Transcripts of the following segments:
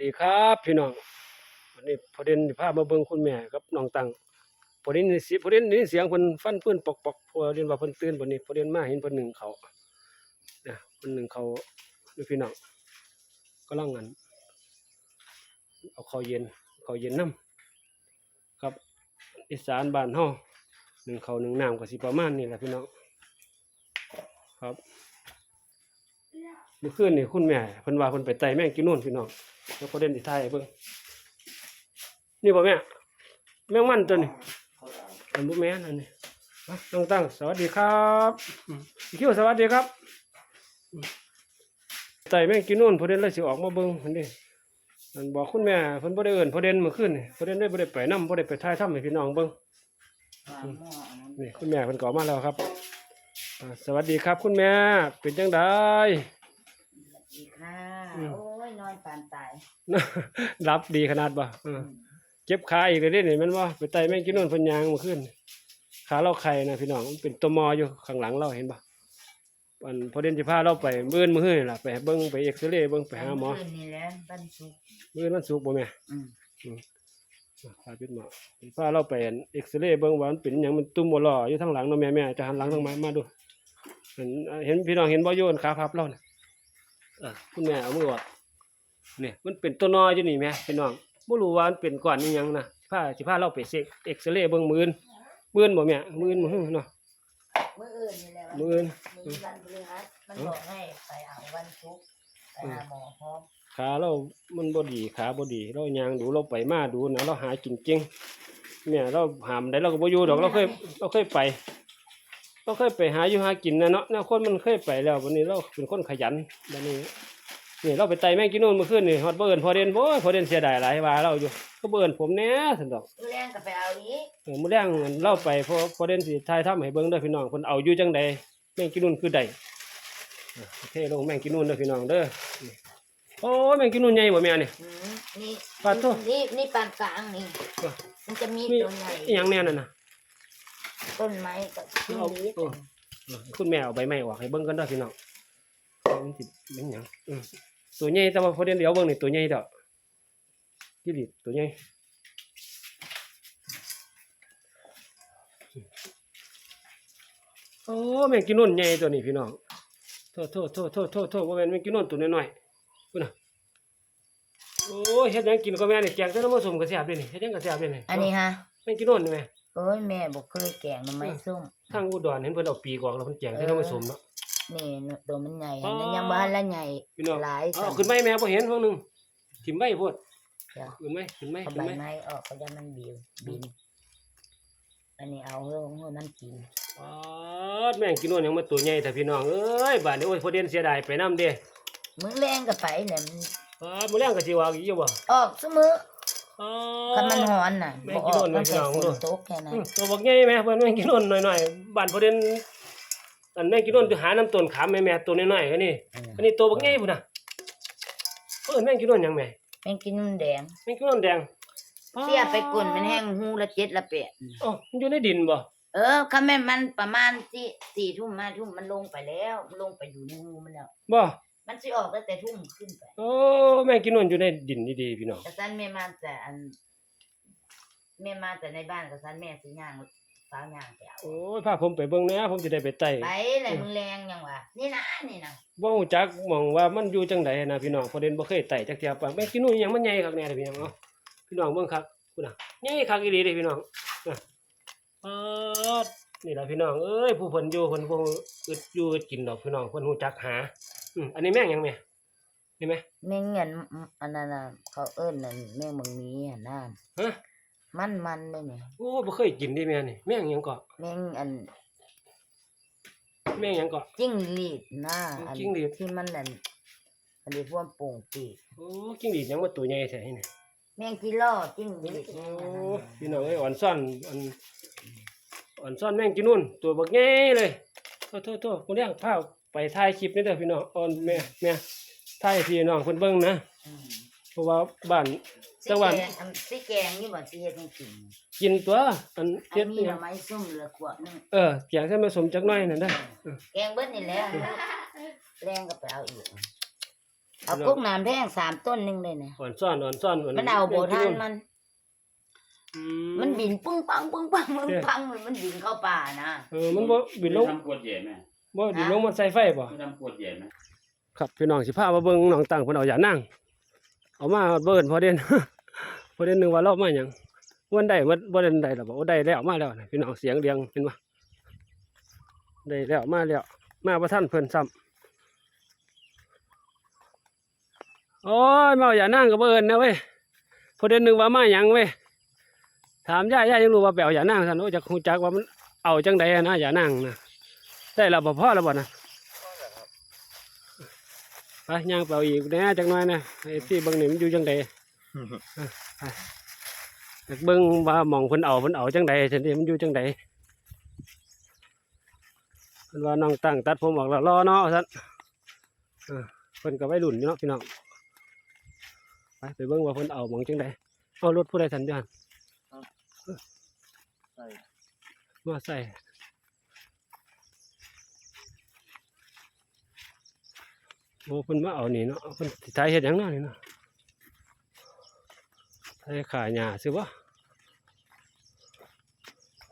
ดีครับพี่น้องวันนี้พอด่นพามาเบิ่งคุณแม่กับน้องตังพอด่นนี่สิพอด่นนี่เสียงเพิ่นฟันเพิ่อนปอกๆพอด่นว่าเพิ่นตื่นบัดนี้พอด่นมาเห็นเพิ่นหนึ่งเขานะเพิ่นหนึ่งเขาดูพี่น้องกำลังงันเอาข้าเย็นข้าเย็นน้ำครับอีสานบ้านเฮาหนึ่งเขาหนึ่งน้ำก็สิประมาณนี้แหละพี่น้องครับ เมื่อคืนนี่คุณแม่เพิ่นว่าเพิ่นไปไต่แม่งกินนู่นพี่น้องแล้วก็เด่นที่ไทายเบิ่งนี่บ่แม่แม่งมันตัวนี้อันบ่แม่นอันนี้อะน้งตั้งสวัสดีครับอืมพี่คิวสวัสดีครับไต่แม่งกินนู่นพอเด่นเลยสิออกมาเบิ่งเพิ่นดิอันบอกคุณแม่เพิ่นบ่ได้เอิ้นพอเด่นเมื่อคืนนี่พอเด่นได้บ่ได้ไปนำบ่ได้ไปถ่ายทำให้พี่น้องเบิ่งนี่คุณแม่เพิ่นก็อมาแล้วครับ สวัสดีครับคุณแม่เป็นจังได อีกค่ะ อืม โอ้ยนอนปานตายรับดีขนาดบ่เออเจ็บขาอีกเลยเด้นี่แมันว่าไปไต่แม่งกินนนเพิ่นยางเมาขึ้น ขาเราไข่นะพี่น้องมันเป็นตัวมออยู่ข้างหลังเราเห็นบ่อันพอเด่นสิพาเราไปเบิ่นมื้อนี่ล่ะไปเบิ่งไปเอ็กซเรย์เบิ่งไปหาหมอคืนนี่แหละบ้านสุกมื้อวันศุกร์บ่แม่ อืมพาเป็นหมอสิพาเราไปเอ็กซเรย์เบิ่งว่ามันเป็นหยังมันตุ่มบ่หล่ออยู่ทางหลังเนาะแม่แม่จะหันหลังทางมามาดูเห็นเห็นพี่น้องเห็นบ่โยนขาพับเราน่ะเออคุณแม่เอามือออกนี่มันเป็นตัวนออยู่นี่แม่พี่น้องบ่รู้ว่ามันเป็นก้อนอีหยังนะพาสิพาเราไปเช็คเอ็กซเรย์เบิ่งมื้ออื่นมื้ออื่นบ่แม่มื้ออื่นมื้อเนาะมื้ออื่นนี่แหละมื้ออื่นมีวันพฤหัสมันบอกให้ไปเอาวันศุกร์ไปหาหมอพร้อมขาเรา มันบ่ดี ขาบ่ดี เราย่างดู เราไปมาดูนะ เราหากินเก่งเนี่ย เราหามได้เราก็บ่อยู่ดอก เราเคย เราเคยไป เราเคยไปหาอยู่หากินนะเนาะแนวคนมันเคยไปแล้ววันนี้เราเป็นคนขยันบัดนี้นี่เราไปไต่แม่งกินนู่นเมื่อคืนนี่ฮอดบ่เอิ้นพอเด่นบ่พอเด่นเสียดายหลายว่าเราอยู่ก็บ่เอิ้นผมแหน่ซั่นดอกมื้อแรงก็ไปเอาอีกเออมื้อแรงเราไปพอพอเด่นสิถ่ายทำให้เบิ่งเด้อพี่น้องเพิ่นเอาอยู่จังใดแม่งกินนู่นคือใดเออเทลงแม่งกินนู่นเด้อพี่น้องเด้อนี่โอ้ยแม่งกินนู่นใหญ่บ่แม่นี่อืมนี่ปาดโทษนี่นี่ปานกลางนี่เออมันจะมีมีตัวใหญ่อีหยังแน่นั่นน่ะ ต้นไม้กับจิ้งหรีดเออเออคุณแม่เอาใบไม้ออกให้เบิ่งกันเด้อพี่น้องมันสิเป็นหยังอืมตัวใหญ่แต่ว่าพอเด่นเดี๋ยวเบิ่งนี่ตัวใหญ่ดอกที่ดิตัวใหญ่โอ้แม่งกินนุ่นใหญ่ตัวนี้พี่น้องโทษโทษโทษโทษโทษโทษว่าแม่นแม่งกินนุ่นตัวน้อยๆพุ่นน่ะโอ้ยเฮ็ดหยังกินก็แม่นี่แกงแต่น้ำผสมก็แซ่บเด้นี่เฮ็ดหยังก็แซ่บเด้นี่อันนี้ฮะแม่งกินนุ่นนี่แม่โอ้ยแม่บอกเคยแกงหน่อไม้ส้มทางอุดรเห็นเพิ่นเอาปีกออกแล้วเพิ่นแกงแต่น้ำผสมเนาะ นี่ตัวมันใหญ่อ๋ออันนั้นยังบ้านละใหญ่พี่น้องหลายเอาขึ้นไม้แม่บ่เห็นพวกนึงถิ่มไว้โพดจ้ะขึ้นไม้ขึ้นไม้เอาขึ้ใบนไม้ไม้ออกก็จะมันบิวบิน อันนี้เอาเพื่อเพื่อมันกินอ๋อแม่งกินนู่นยังมาตัวใหญ่แต่พี่น้องเอ้ยบาดนี้โอ้ยพอเด่นเสียดายไปนำเด้มื้อแรงก็ไปเนี่ยมันอ๋อมื้อแรงก็สิว่าอีกอยู่บ่ออกซุมื้อ อ๋อ คันมันร้อนน่ะแม่บ่งอกินอกโน่นมันพี่แต่น้องฝดูนตกแค่นั้นอืมตัวบักใหญ่แม่เพิ่นแม่งกินนู่นหน่อยๆบ้านพอเด่นอันแม่งกินนู่นหาน้ำต้นขามแม่แม่ตัวน้อยๆอันนี้อันนี้ตัวบักใหญ่พุ่นน่ะเออแม่งกินนู่นหยังแม่แม่งกินมันแดง แม่งกินนู่นแดงเสียไปกลนมันแห้งหูละเจ็ดละแปดอ๋อมันอยู่ในดินบ่เออคันแม่นมันประมาณสี่สี่ทุ่มห้าทุ่มมันลงไปแล้ว มันลงไปอยู่ในหูมันแล้ว บ่ มันสิออกตั้งแต่ทุ่มขึ้นไปโอ้แม่งกินนู่นอยู่ในดินดีๆพี่น้องแต่ซันแม่มาแต่อันแม่มาแต่ในบ้านกับซันแม่สิย่างสาวย่างไปเอาโอ้ยพาผมไปเบิ่งแหน่ผมจะได้ไปไต่ไปเลยมึงแรงยังวะนี่นะนี่นะบ่ฮู้จักหม่องว่ามันอยู่จังใดนะพี่น้องเพราะเด่นบ่เคยไต่จักเที่ยปะแม่งกินนู่นหยังมันใหญ่คักแน่เด้อพี่น้องเนาะพี่น้องเบิ่งคักพุ่นน่ะใหญ่คักอีหลีเด้พี่น้องน่ะปาดนี่ล่ะพี่น้องเอ้ยผู้เพิ่นอยู่เพิ่นบ่อึดอยู่อึดกินดอกพี่น้องเพิ่นฮู้จักหา อืมอันนี้แม่งหยังแม่นี่ไหมแม่งเงินอันนั้นน่ะเขาเอิ้นนั่นแม่งมึงมีอะน้ฮะำมันมันเลยเนี่ยโอ้บ่เคยกินดิแม่นี่แม่งหยังเกาะแม่งอันแม่งหยังเกาะ จิ้งหรีดนะอันจิ้งหรีด ที่มันนั่นอันนี้พวกโป่งปีกโอ้จิ้งหรีดหยังว่าตัวใหญ่แท้นี่แม่งกิโล่จิ้งหรีดโอ้แม่งอันนั้นน่ะพี่น้องเอ้ยอ่อนซ่อนอันอ่อนซ่อนแม่งกินนู่นตัวบักใหญ่เลยโทษโทษโทษบ่เรียกพา ไปถ่ายคลิปนี่เด้อพี่น้องอ่อนแม่แม่ถ่ายให้พี่น้องเพิ่นเบิ่งนะอืมเพราะว่าบ้าน จังหวัดสิแกอันสิแกงนี่บ่สิเฮ็ดให้กินกินตัวอันอัเฮ็นดนี้อิหหยัน่องไม้ส้มเหลือขวดหนึงเออแกงใส่ผสมจักหน่อยนั่นเด้อ แกงเบิดนี่แหละแรงก็ไปเอาอีกไปเอากุ๊กน้ำแท่งสามต้นหนึงเลยเนี่ยอ่อนซ่อนอ่อนซ่อนมันเอาโบทานมัน อืมันบินปึ้งปังปึ้งปังปึ้งเด้ปังมันบินเข้าป่านะ เออมันบ่บินลงทำขวดใหญ่ไหม บ่บินลงมันใส่ไฟบ่ไม่ทำขวดใหญ่ไหมครับพี่น้องสิพามาเบิ่งน้องตังเพิ่นเอาอย่านั่งเอามาเบิ่นพอเด่นพอเด่นนึงว่าเรามาหยังวันได้บ่บ่ได้ได้หรอกบ่ได้แล้วมาแล้วนะพี่น้องเสียงเรียงเห็นบ่ได้แล้วมาแล้วมาบ่ทันเพิ่นซ้ำโอ้ยมาเอาอย่านั่งก็บ่เอิ้นนะเว้ยพอเด่นนึงว่ามาหยังเว้ยถามย่าย่ายังรู้ว่าไปเอาอย่านั่งซั่นโอ้จักฮู้จักว่ามันเอาจังไดอะนะอย่านั่งนะ ได้แล้วบ่พอแล้วบ่นะไปย่างเปล่าอีกแหน่จังน้อยนะไอ้ที่เบิ่งนี่มันอยู่จังใดไปอยากเบิ่งว่าหมองเพิ่นเอาเพิ่นเอาจังใดฉันนี่มันอยู่จังใดเพิ่นว่าน้องตั้งตัดผมออกแล้วรอเนาะซั่นเออเพิ่นก็วัยรุ่นอยู่เนาะพี่น้องไปไปเบิ่งว่าเพิ่นเอาหมองจังใดเอารถผู้ใดสันจานใช่มาใส่ โอ้เพิ่นมาเอานี่เนาะเพิ่นสิถ่ายเฮ็ดหยังเนาะนี่เนาะถ่ายขาหญ้าซิบ่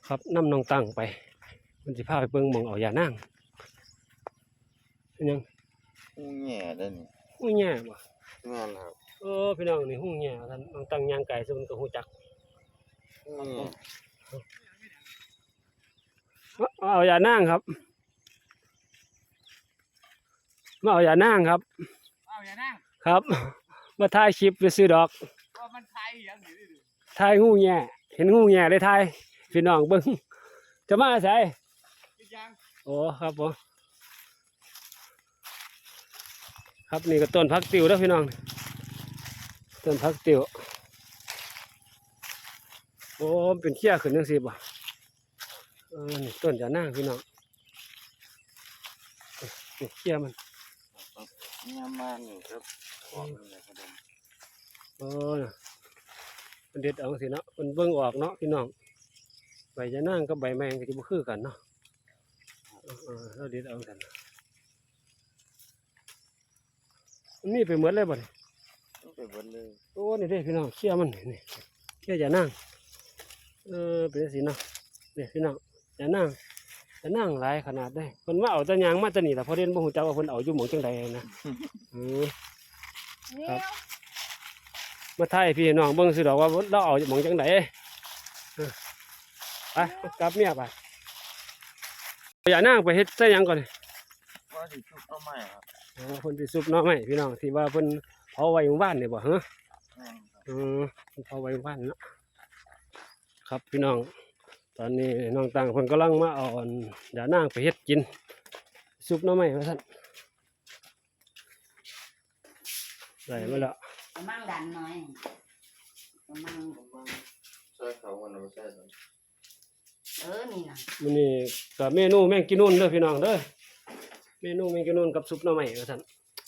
ครับนำน้องตั้งไป มันสิพาไปเบิ่งหมองเอายานางเป็นหยังหูแง่เด้อนี่หู้แย่บ่งานครับเออพี่น้องนี่หู้แย่ท่านน้องตั้งย่างไก่ซึ่งมันก็ฮู้จักหูแง่เอาเอายานางครับ มาเอายานางครับเอาอย่านั่งครับมาถ่ายคลิปไปซื้อดอกว่ามันไทยอย่างนี้ดิถ่ายงูแง่เห็นงูแง่เลยถ่ายพี่น้องเบิ้งจะมาใส่อีกอย่างโอ้ครับผมครับนี่ก็ต้นพักติวแล้วพี่น้องต้นพักติวโอ้เป็นเขี้ยขึ้นจังสิบ่เออนี่ต้นจะนั่งพี่น้องนี่เขี้ยมัน งามมากนี่ครับขอบคุณเลยครับผมโอ้น่ะมันเด็ดเอาสิเนาะมันเบิ่งออกเนาะพี่น้องใบจะนั่งกับใบแมงก็จะบ่คือกันเนาะเออเออเราเด็ดเอากันมันมีไปหมดเลยบ่นี่ต้องไปเบนเลยโอ้นี่เด้พี่น้องเขี้ยมันนี่นี่เขี้ยจะนั่งเออเป็นสิเนาะนี่พี่น้องจะนั่งจะ นั่งหลายขนาดได้เพิ่นว่าเอาแตะยางมาแตะนี่ล่ะเพราะเด่นบ่ฮู้จักว่าเพิ่นเอาอยู่หม่องจังใดนะเออ ครับ มาถ่ายให้พี่น้องเบิ่งสิดอกว่าเราเอาหมองจังไดเออไปกลับเมียไปอย่านั่งไปเฮ็ดใส่หยังก่อนนี่ว่าสิชุบต้นไม้ครับอ๋อเพิ่นสิซุปหน้อไม้พี่น้องที่ว่าเพิ่นเผาไว้หมู่บ้านนี่บ่ฮะแม่นครับ อือเพิ่นเผาไว้หมู่บ้านเนาะครับพี่น้อง ตอนนี้น้องตังเพิ่นกำลังมาเอาอันอย่านั่งไปเฮ็ดกิน ซุปหน้อไม้ว่าซั่นได้มาแล้วกระมังดันหน่อยกระมังใส่เขาวันเราใส่ครับเออนี่นะมื้อนี้ก็เมนูแมงกินนุ่นเด้อพี่น้องเด้อเมนูแมงกินนุ่นกับซุปหน่อไม้ว่าซั่น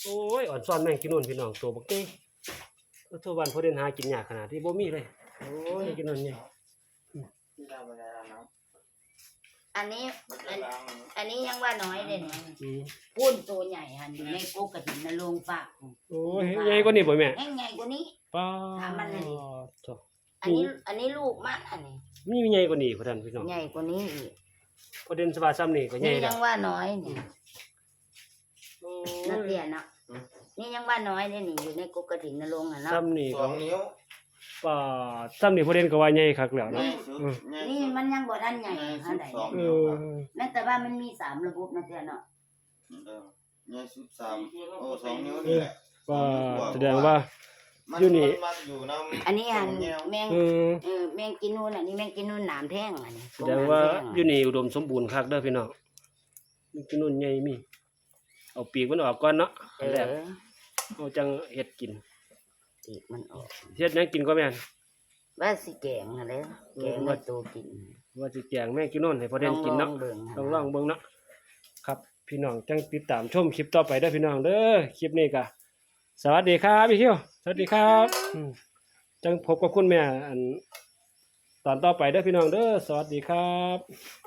โอ้ยอ่อนซ้อนแมงกินนุ่นพี่น้องตัวบักเก้ทั่วบ้านพอเดินหากินยากขนาดที่บ่มีเลยโอ้ยแมงกินนุ่นนี่ ที่ทำไปแล้วนะอันนี้มันอัจะนล้าง อันนี้ยังว่าน้อยเลยเนี่ยอืมปุ้นตัวใหญ่หันอยู่ในกุ๊กกระถิ่นนโรงฝากโอ้ยใหญ่กว่านี้บ่แม่แห้งใหญ่กว่านี้ ป้าถามมันหน่อยดิ โถ่อันนี้อันนี้ลูกมันอันนี้มีใหญ่กว่านี้พ่อท่านพี่น้องใหญ่กว่านี้อีกพอเดินสบายซ้ำนี่ก็ใหญ่นี่แล้ยัวงว่าน้อยเนี่ยโอ้นักยเรียนเนาะนี่ยังว่าน้อยเลยนี่อยู่ในกุ๊กกระถิ่นนโรงอะเนาะซ้ำนี่สก็องนิ้ว ป้าซ้ำนี่พอเดินก็ว่าใหญ่คักแล้วเนาะ ง่ายสุดง่ายนี่สุด มันยังบ่ทันใหญ่ง่ายเท่าสุดไหร่สองเอนิ้วอครับแม้แต่ว่ามันมีสามระบบนะเจ้าเนาะเออง่ายสุดสามโอ้สองนิ้วนี่แหละป้าแสดงว่า มันอยู่นี่ มันอยู่น้ำอันนี้หันสงวแมงเออเออแมงกินนู่นอันนี้แมงกินนู่นหนามแท่งอันนี้แสดงว่าหนมแท่งอยู่นี่อุดมสมบูรณ์คักเด้อพี่น้องมันกินนู่นใหญ่มี เอาปีกมันออกก่อนเนาะเออันแรกอเอาจังเฮ็ดกิน ปีกมันออกเฮ็ดหยังกินก็แม่นว่าสิแกงอะไรแกงมาตัวกินว่าสิแกงแม่กินนู่นให้พอได้กินเนาะลองๆเบิ่งต้องลองเบิ่งเนาะครับ พี่น้องจังติดตามชมคลิปต่อไปเด้อพี่น้องเด้อคลิปนี้ก็สวัสดีครับพี่เที่ยวสวัสดีครับอืมจังพบกับคุณแม่อันตอนต่อไปเด้อพี่น้องเด้อสวัสดีครับ